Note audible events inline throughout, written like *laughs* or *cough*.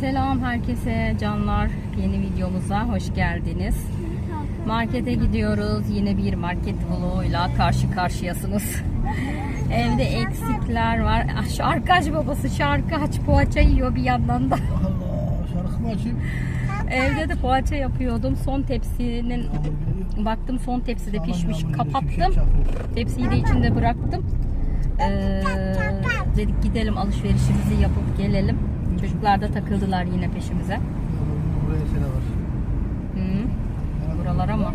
Selam herkese canlar. Yeni videomuza hoş geldiniz. Markete gidiyoruz. Yine bir market vloguyla karşı karşıyasınız. *laughs* Evde eksikler var. Ah, Şarkı aç babası şarkı aç. Poğaça yiyor bir yandan da. Allah şarkı mı açayım? *laughs* Evde de poğaça yapıyordum. Son tepsinin baktım son tepside pişmiş. Kapattım. Tepsiyi de içinde bıraktım. Ee, dedik gidelim alışverişimizi yapıp gelelim. Çocuklar da takıldılar yine peşimize. Buraya sene var. Hı. Buralara mı?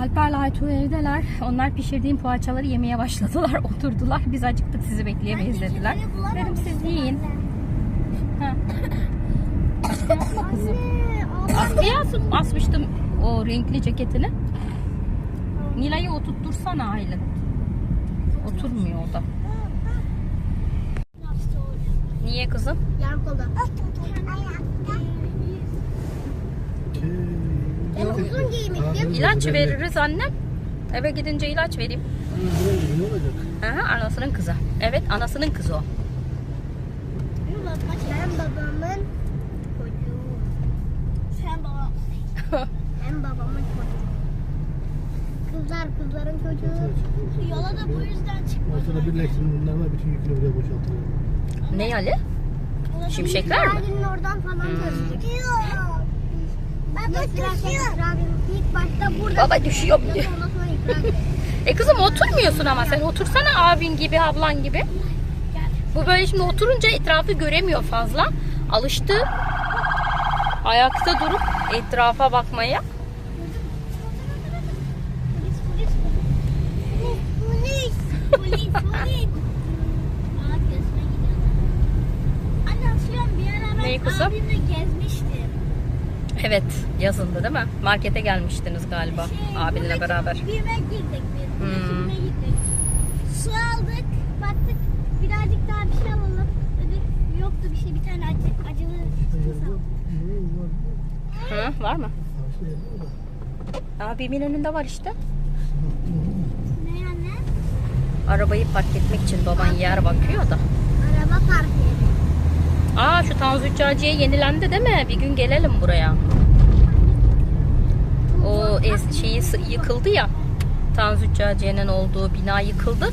Alper'le Aytuğ evdeler. Onlar pişirdiğim poğaçaları yemeye başladılar. *laughs* Oturdular. Biz acıktık sizi bekleyemeyiz dediler. Dedim siz yiyin. Ha. Kızım. Askıya as- asmıştım o renkli ceketini. Nilay'ı oturttursana Aylin. Oturmuyor o da. Niye kızım? Yan uzun giymiştim. İlaç veririz annem. Eve gidince ilaç vereyim. Ne olacak? Aha, anasının kızı. Evet anasının kızı o. Ben babamın çocuğu. Sen baba. *laughs* ben babamın çocuğu. Kızlar kızların çocuğu. Yola da bu yüzden çıkmadı. Ortada birleştirin bunlar var bütün yükünü buraya boşaltılıyor. Ne Ali? Şimşekler mi? İsrail'in oradan falan gözüküyor. Baba düşüyor. İlk başta burada. Baba düşüyor diyor. E kızım oturmuyorsun ama sen otursana abin gibi ablan gibi. Bu böyle şimdi oturunca etrafı göremiyor fazla. Alıştı. Ayakta durup etrafa bakmaya. Neyi kızım? abimle gezmiştim. Evet yazındı değil mi? Markete gelmiştiniz galiba Şey, abinle buradaki beraber. Bime girdik biz. Hmm. Gittik. Su aldık. Baktık birazcık daha bir şey alalım. Dedik yoktu bir şey bir tane acı, acılı su aldık. Hı, var mı? Abimin önünde var işte. Ne anne? Arabayı park etmek için baban yer bakıyor da. Araba park yeri. Aa şu Tanzu Züccaciye yenilendi değil mi? Bir gün gelelim buraya. O es şeyi yıkıldı ya. Tanzu Züccaciye'nin olduğu bina yıkıldı.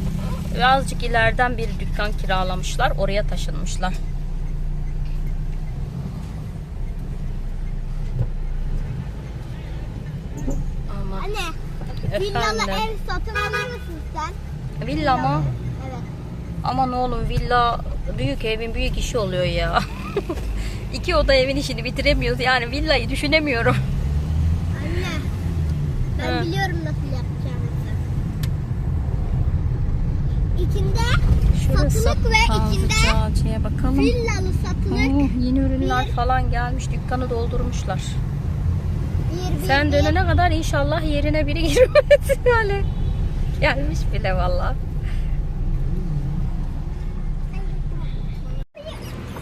Ve azıcık ileriden bir dükkan kiralamışlar. Oraya taşınmışlar. Ama Anne villalı ev satın alır mısın sen? Villa mı? Evet. Aman oğlum villa büyük evin büyük işi oluyor ya. *laughs* İki oda evin işini bitiremiyoruz. Yani villayı düşünemiyorum. Anne ben Ha. biliyorum nasıl yapacağımızı. İçinde Şurası satılık ve içinde Züccaciye bakalım. villalı satılık. Oh, yeni ürünler bir- falan gelmiş. Dükkanı doldurmuşlar. Bir, bir, Sen bir. dönene kadar inşallah yerine biri *laughs* girmez yani. Gelmiş bile valla.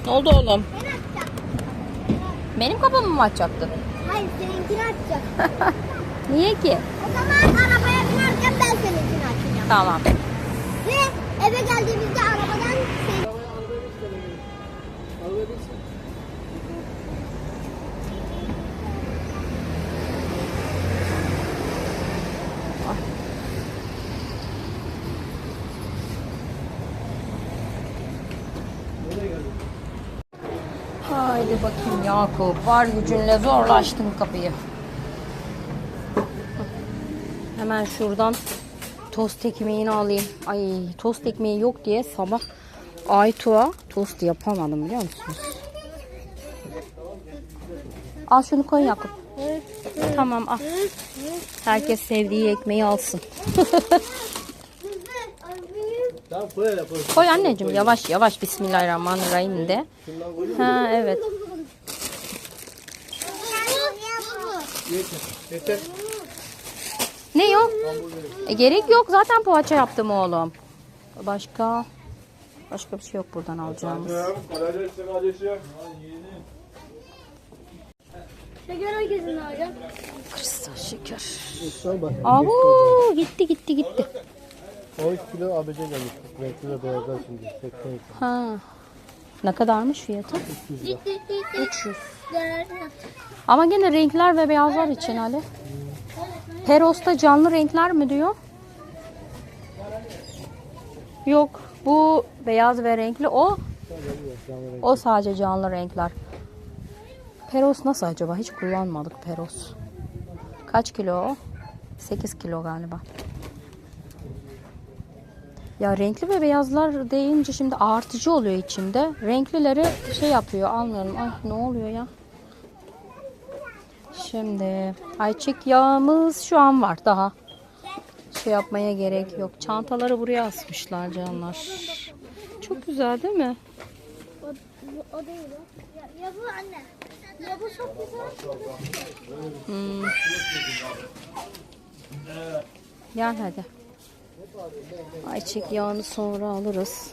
Ne oldu oğlum? Ben açacağım. Benim kapımı mı açacaktın? Hayır seninkini açacağım. *laughs* Niye ki? o zaman arabaya binerken ben seninkini açacağım. Tamam. Ve eve geldiğimizde arabadan sen... Haydi bakayım Yakup. Var gücünle zorlaştın kapıyı. Hemen şuradan tost ekmeğini alayım. Ay tost ekmeği yok diye sabah Aytuğa tost yapamadım biliyor musunuz? Al şunu koy Yakup. Tamam al. Herkes sevdiği ekmeği alsın. *laughs* Tamam koy hele koy. Koy anneciğim yavaş yavaş Bismillahirrahmanirrahim de. Şundan koyayım. Ha evet. Yeter. Yeter. Ne yok? E, gerek yok zaten poğaça yaptım oğlum. Başka başka bir şey yok buradan alacağımız. Şeker herkesin hocam. Kristal şeker. Bak. Abu gitti gitti 13 kilo ABC gelmiş. Renkli ve beyazlar şimdi. 82. Ha. Ne kadarmış fiyatı? 300 lira. 300. Ama gene renkler ve beyazlar için Ali. Peros'ta canlı renkler mi diyor? Yok. Bu beyaz ve renkli. O o sadece canlı renkler. Peros nasıl acaba? Hiç kullanmadık Peros. Kaç kilo o? 8 kilo galiba. Ya renkli ve beyazlar deyince şimdi artıcı oluyor içinde. Renklileri şey yapıyor almıyorum. Ay ne oluyor ya? Şimdi ayçiçek yağımız şu an var daha. Şey yapmaya gerek yok. Çantaları buraya asmışlar canlar. Çok güzel değil mi? O, o değil o. Ya, ya bu anne. Ya bu çok güzel. Hmm. Gel hadi. Ayçiçek yağını sonra alırız.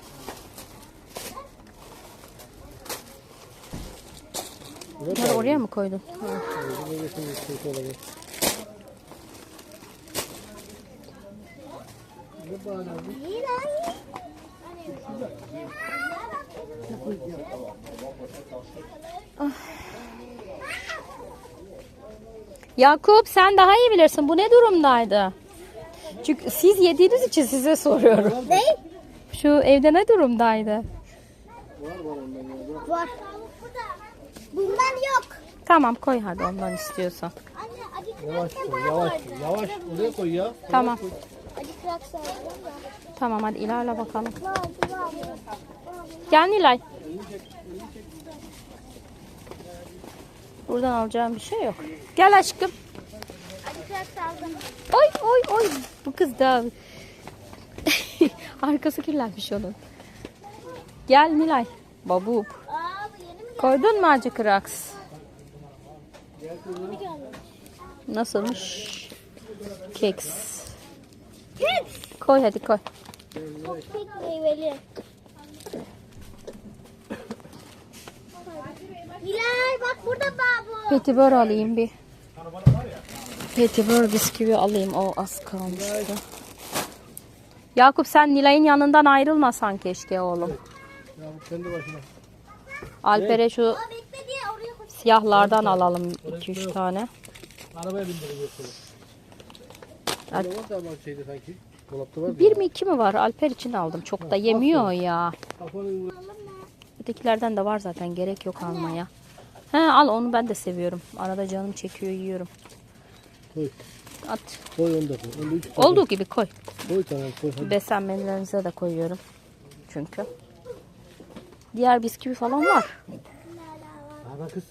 Bunları oraya mı koydun? Lan. Yakup sen daha iyi bilirsin. Bu ne durumdaydı? Çünkü siz yediğiniz için size soruyorum. Ne? Şu evde ne durumdaydı? Var. Bundan yok. Tamam koy hadi ondan istiyorsan. Yavaş koy, yavaş koy, yavaş. Oraya koy ya. Tamam. Krak saracağım da. Tamam hadi ilerle bakalım. Var, var. Gel Nilay. Buradan alacağım bir şey yok. Gel aşkım. Saldım. Oy oy oy. Bu kız da *laughs* arkası kirlenmiş onun. Gel Nilay. Babuk. Aa bu yeni mi Koydun mu acı kraks? Nasılmış? Keks. Keks. Koy hadi koy. Çok pek meyveli. Nilay bak burada babu. Petibör alayım bir. Petibör bisküvi alayım. O az kalmıştı. Yakup sen Nilay'ın yanından ayrılmasan keşke oğlum. Ya bu kendi başına. Alper'e şu siyahlardan alalım 2-3 tane. Arabaya bindireceğiz. Bir mi iki mi var? Alper için aldım. Çok da yemiyor ya. Ötekilerden de var zaten. Gerek yok almaya. He al onu ben de seviyorum. Arada canım çekiyor yiyorum. Koy. At. Koy onu da koy. Onu da üç tane. Olduğu gibi koy. Koy tamam koy. Hadi. Beslenmelerinize de koyuyorum. Çünkü. Diğer bisküvi falan var. Ana kız.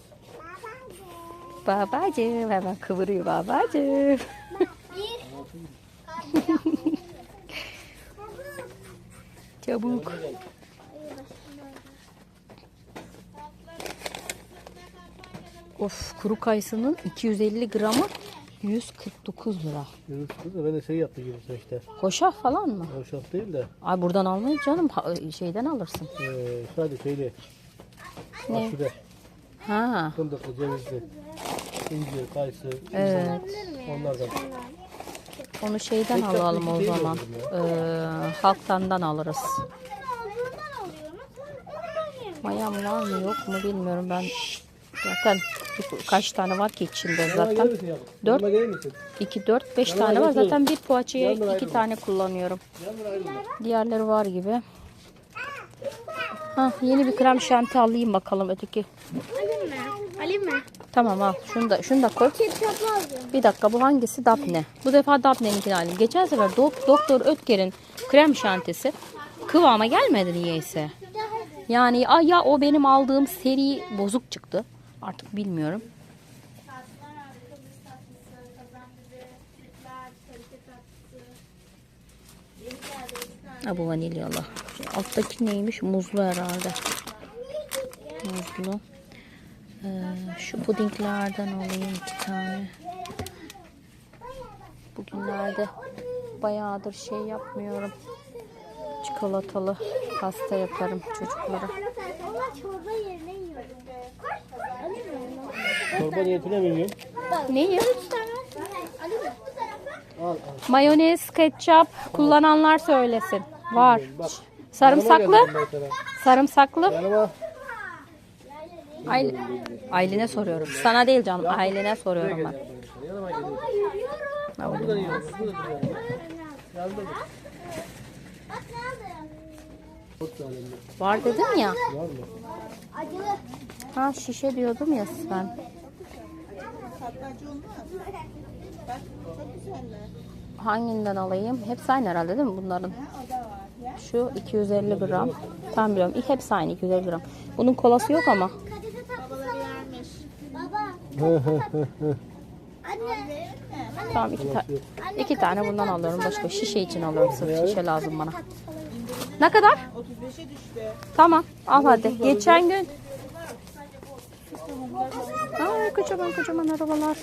Babacığım hemen kıvırıyor babacığım. *laughs* Çabuk. Of kuru kayısının 250 gramı 149 lira. Görürsünüz de ben de şey yaptı gibi işte. Hoşaf falan mı? Hoşaf değil de. Ay buradan almayız canım. Ha- şeyden alırsın. Ee, sadece şeyli. Ne? Aşure. Ha. Fındıklı, cevizli. İncir, kayısı. Evet. Onlardan. Onu şeyden Tek tek alalım o değil zaman. olur Ee, halktandan alırız. Mayam var mı yok mu bilmiyorum ben. Zaten kaç tane var ki içinde zaten. gelir misin yavrum? Dört. Yanıma gelir misin? 2, 4, 5 Yanına tane var. Zaten bir poğaçaya Yanına 2 ayrılma. tane kullanıyorum. Diğerleri var gibi. Ha, yeni bir krem şanti alayım bakalım öteki. Alayım mı? Alayım mı? Tamam al. Şunu da şunu da koy. Bir dakika bu hangisi? Daphne. Bu defa Daphne'ninkini alayım. Geçen sefer Dok- Doktor Ötker'in krem şantisi kıvama gelmedi niyeyse. Yani ay ya o benim aldığım seri bozuk çıktı. Artık bilmiyorum. Ha bu vanilyalı. Şu alttaki neymiş? Muzlu herhalde. Muzlu. Ee, şu pudinglerden alayım iki tane. Bugünlerde bayağıdır şey yapmıyorum. Çikolatalı pasta yaparım çocuklara. Çorba niyetine mi yiyorsun? Al al. Mayonez, ketçap kullananlar söylesin. Var. Bak. Sarımsaklı? yanıma ben Sarımsaklı. Yanıma. Aile, Aylin'e soruyorum. Sana değil canım. Ailine soruyorum ben. Yanıma yiyorsun. Yanında ne. Çok. Var dedim ya. Var mı? Acılı. Ha şişe diyordum ya ben. Hanginden alayım? Hepsi aynı herhalde değil mi bunların? Şu 250 gram. Tam biliyorum. İlk hepsi aynı 250 gram. Bunun kolası yok ama. Kadife tatlısı vermiş. Baba. Anne. Tamam iki, ta- iki tane bundan alıyorum. Başka şişe için alıyorum. Sırf şişe lazım bana. Ne kadar? 35'e düştü. Tamam al hadi. Geçen gün. Ay kocaman kocaman arabalar.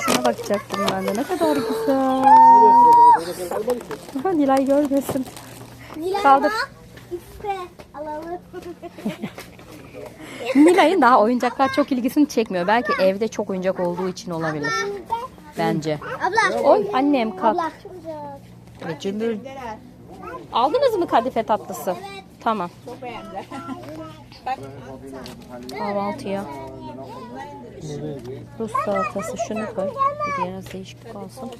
Şuna bakacaktım ben de. Ne kadar güzel. Aha, Nilay görmesin. Nilay Kaldır. *laughs* Nilay'ın daha oyuncaklar çok ilgisini çekmiyor. Belki evde çok oyuncak olduğu için olabilir. Bence. Abla. Oy annem kalk. Abla. Ve cümbür. Aldınız mı kadife tatlısı? Tamam. Kahvaltıya. Rus salatası şunu koy. Biraz değişiklik olsun.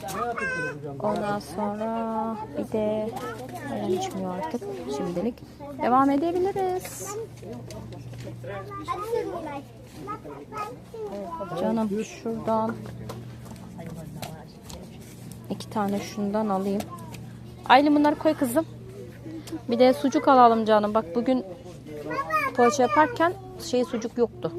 Ondan sonra bir de ayran içmiyor artık şimdilik. Devam edebiliriz. Canım şuradan iki tane şundan alayım. Aylin bunları koy kızım. Bir de sucuk alalım canım. Bak bugün poğaça yaparken şey sucuk yoktu.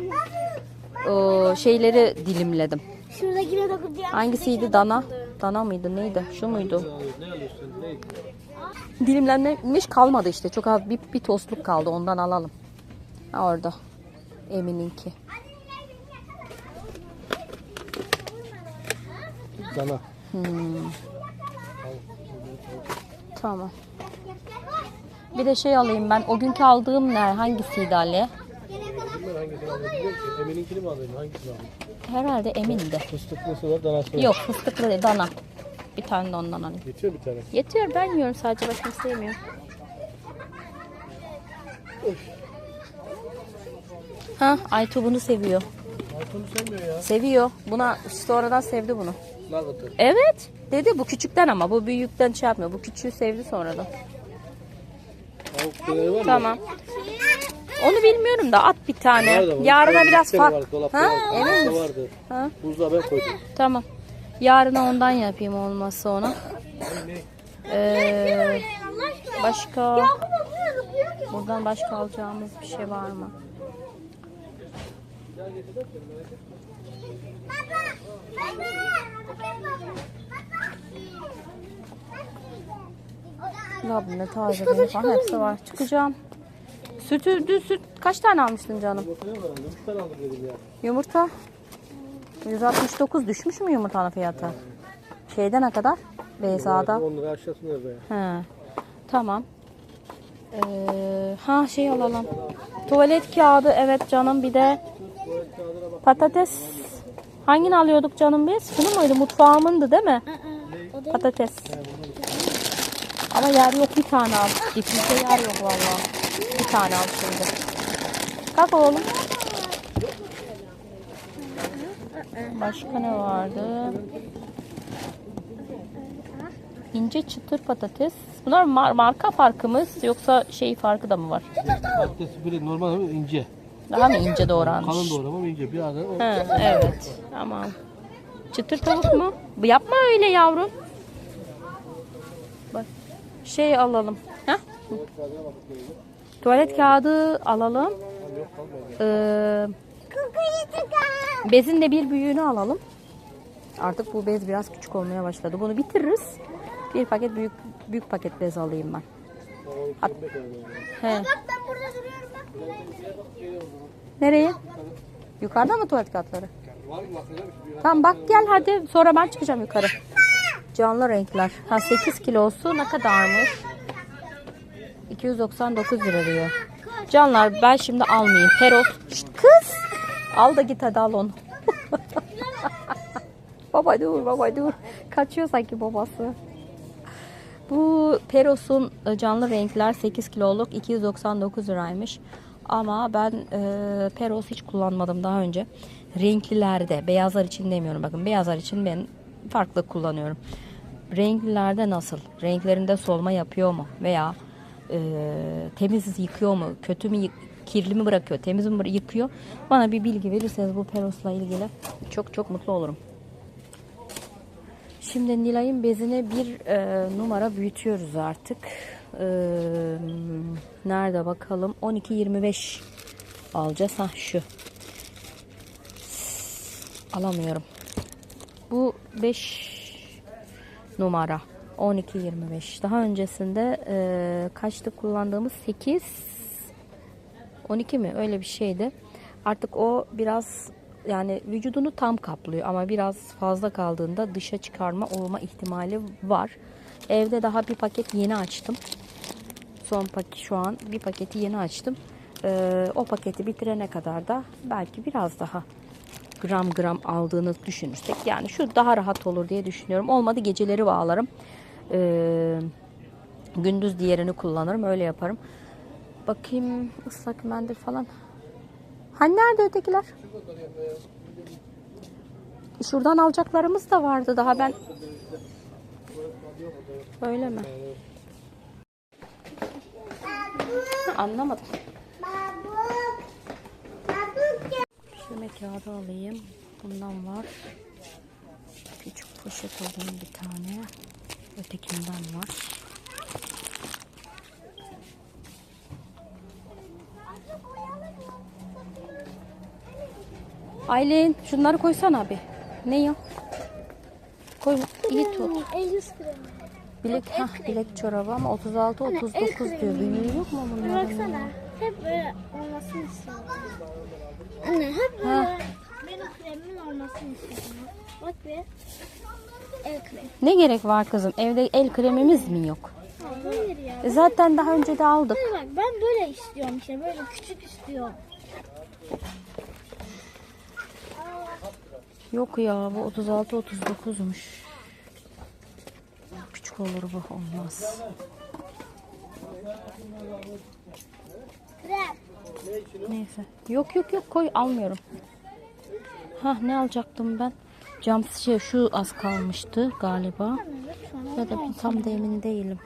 Ee, şeyleri dilimledim. Şuradakine dokunacağım. Hangisiydi dana? Dana mıydı neydi? Şu muydu? Dilimlenmiş kalmadı işte. Çok az bir, bir tostluk kaldı. Ondan alalım. Ha, orada. Emin'inki. Dana. Tamam. Bir de şey alayım ben. O günkü aldığım ne? Hangisiydi Ali? Bunlar hangisini alıyor? Biliyorum ki. Emin'inkini mi alayım? Hangisini alayım? Herhalde Emin'di. Fıstıklısı var, danası var. Yok fıstıklı değil, dana. Bir tane de ondan alayım. Geçiyor bir tane. Yetiyor ben yiyorum sadece başka sevmiyorum. Ha Aytu bunu seviyor. Altını sevmiyor ya. Seviyor. Buna sonradan sevdi bunu. Nugget'ı. Evet. Dedi bu küçükten ama bu büyükten şey yapmıyor. Bu küçüğü sevdi sonradan. Tavuk döneri var mı? Tamam. Onu bilmiyorum da at bir tane. Var da var. Yarına biraz Liste fark. var, dolapta Ha, var. misin? vardı. Ha, Buzluğa ben koydum. tamam. Yarına ondan yapayım olmazsa ona. Ee, başka buradan başka alacağımız bir şey var mı? Labne, taze peynir falan hepsi var. Çıkacağım. Sütü, düz süt kaç tane almıştın canım? Aldım dedim ya. Yumurta 169 düşmüş mü yumurtanın fiyatı? Şeyde ne kadar? Beyza'da. 10 lira aşağısında. He. Tamam. Ee, ha şey alalım. Tuvalet kağıdı evet canım bir de patates. Hangini alıyorduk canım biz? Şunu muydu? Mutfağımındı değil mi? Patates. Ama yer yok bir tane al. Dipimizde yer yok vallahi. Bir tane al şimdi. Kalk oğlum. Başka ne vardı? İnce çıtır patates. Bunlar mar- marka farkı mı yoksa şey farkı da mı var? Patatesi böyle normal ince. Daha mı ince doğranmış? Kalın doğram ama ince. Bir ara o Ha, evet. Tamam. Çıtır tavuk mu? Bu Yapma öyle yavrum. Bak. Şey alalım. Ha? Tuvalet kağıdı alalım. Ee, bezin de bir büyüğünü alalım. Artık bu bez biraz küçük olmaya başladı. Bunu bitiririz. Bir paket büyük büyük paket bez alayım ben. He. Bak ben burada duruyorum bak. Nereye? Yukarıda mı tuvalet kağıtları? Tamam bak gel hadi sonra ben çıkacağım yukarı. Canlı renkler. Ha 8 kilosu ne kadarmış? 299 lira diyor. Canlar ben şimdi almayayım. Peros. Şşt, kız. Al da git hadi al onu. *laughs* baba dur baba dur. Kaçıyor sanki babası. Bu Peros'un e, canlı renkler 8 kiloluk 299 liraymış. Ama ben e, Peros hiç kullanmadım daha önce. Renklilerde, beyazlar için demiyorum bakın. Beyazlar için ben farklı kullanıyorum. Renklilerde nasıl? Renklerinde solma yapıyor mu? Veya e, temiz yıkıyor mu? Kötü mü kirli mi bırakıyor? Temiz mi yıkıyor? Bana bir bilgi verirseniz bu Peros'la ilgili çok çok mutlu olurum. Şimdi Nilay'ın bezine bir e, numara büyütüyoruz artık. E, nerede bakalım? 12-25 alacağız. Ha şu. Alamıyorum. Bu 5 numara. 12-25. Daha öncesinde e, kaçtı kullandığımız 8 12 mi öyle bir şeydi. Artık o biraz yani vücudunu tam kaplıyor ama biraz fazla kaldığında dışa çıkarma olma ihtimali var. Evde daha bir paket yeni açtım. Son paket şu an bir paketi yeni açtım. Ee, o paketi bitirene kadar da belki biraz daha gram gram aldığını düşünürsek yani şu daha rahat olur diye düşünüyorum. Olmadı geceleri bağlarım. Ee, gündüz diğerini kullanırım öyle yaparım. Bakayım ıslak mendil falan. Hani nerede ötekiler? Şuradan alacaklarımız da vardı daha ben. Öyle mi? Anlamadım. Pişirme kağıdı alayım. Bundan var. Küçük poşet alayım bir tane. Ötekinden var. Aylin şunları koysana abi. Ne ya? Koy iyi tut. 50 gram. Bilek, ha, bilek çorabı ama 36 39 diyor. Büyüğü yok mu bunların? baksana. Hep böyle olmasını istiyorum. Anne hep böyle benim kremimin olmasını istiyorum. Bak bir. El kremi. Ne gerek var kızım? Evde el kremimiz mi yok? Hayır ya. E zaten daha önce de aldık. Hayır bak ben böyle istiyorum işte. Böyle küçük istiyorum. Yok ya bu 36 39'muş. Olur bu olmaz. Neyse. Yok yok yok koy almıyorum. Ha ne alacaktım ben? Cam şey şu az kalmıştı galiba. Ya da tam da emin değilim.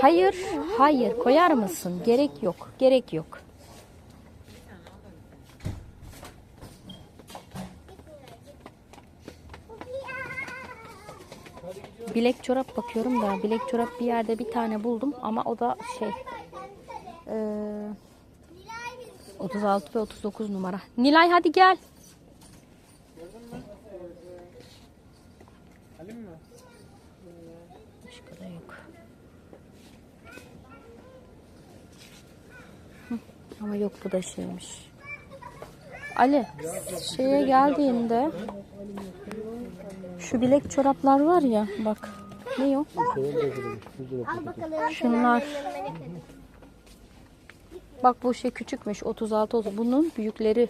Hayır, hayır koyar mısın? Gerek yok, gerek yok. Bilek çorap bakıyorum da bilek çorap bir yerde bir tane buldum ama o da şey eee, 36 ve 39 numara. Nilay hadi gel. Başka da yok. Hı, Ama yok bu da şeymiş. Ali şeye geldiğinde şu bilek çoraplar var ya bak. Ne o? Şunlar. Bak bu şey küçükmüş 36 30. Bunun büyükleri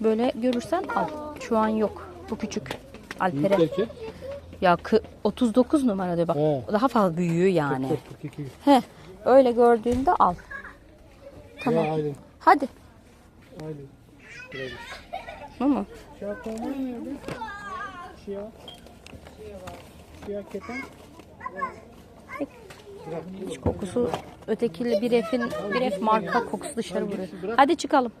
böyle görürsen al. Şu an yok. Bu küçük. Alpere. Ya kı- 39 numara diyor bak. He. Daha fazla büyüğü yani. 42. He. Öyle gördüğünde al. Tamam. Ya Aylin. Hadi. Aylin. Bu mu? Şapkanlar nerede? Siyah. Siyah keten. Hiç kokusu ötekiyle bir efin bir ef marka kokusu dışarı vuruyor. Hadi çıkalım.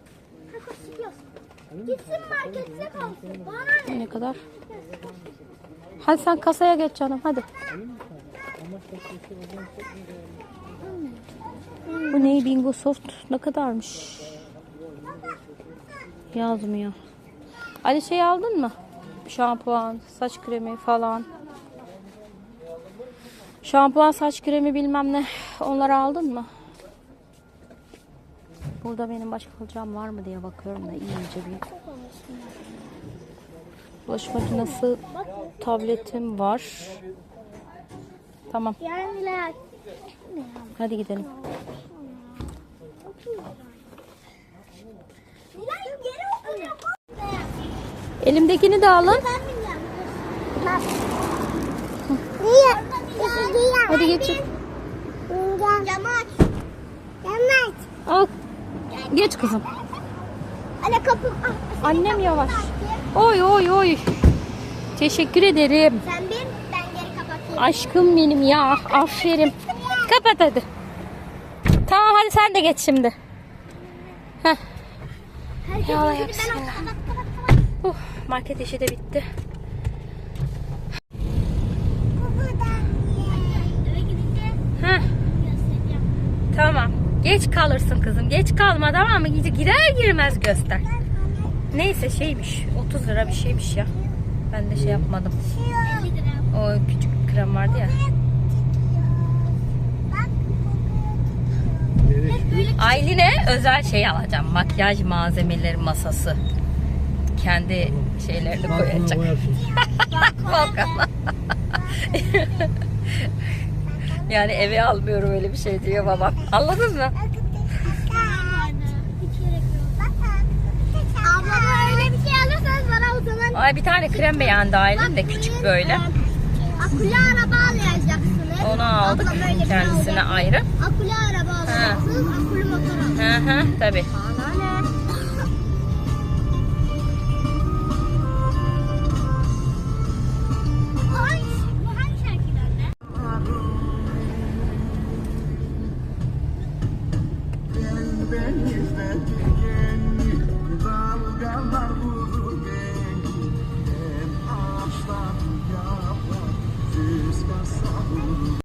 Ne kadar? Hadi sen kasaya geç canım hadi. Bu ne bingo soft ne kadarmış? Yazmıyor. Ali şey aldın mı? Şampuan, saç kremi falan. Şampuan, saç kremi bilmem ne. Onları aldın mı? Burada benim başka alacağım var mı diye bakıyorum da iyice bir. Bulaşık makinesi, tabletim var. Tamam, hadi gidelim. Elimdekini de alın. Niye? Hadi geçin. Camı aç. Camı aç. Al. Geç kızım. Anne kapı. Ah, Annem yavaş. Oy oy oy. Teşekkür ederim. Sen bin ben geri kapatayım. Aşkım benim ya. Aferin. Kapat hadi. Tamam hadi sen de geç şimdi. Herkes Ya kapat. Uh, market işi de bitti. Heh, tamam. Geç kalırsın kızım. Geç kalma tamam mı? Gide- Girer girmez göster. Neyse şeymiş. 30 lira bir şeymiş ya. Ben de şey yapmadım. 50 lira. O küçük krem vardı ya. Aylin'e özel şey alacağım. Makyaj malzemeleri masası. Kendi şeylerini koyacak. *laughs* Balkona. yani eve almıyorum öyle bir şey diyor babam. Anladın mı? Ablama öyle bir şey alırsanız bana o zaman Ay bir tane krem beğendi Aylin de küçük böyle. Akülü araba. Onu aldık kendisine ayrı. Akülü araba alacaksınız. Akülü motor alacaksınız. Hı hı tabii.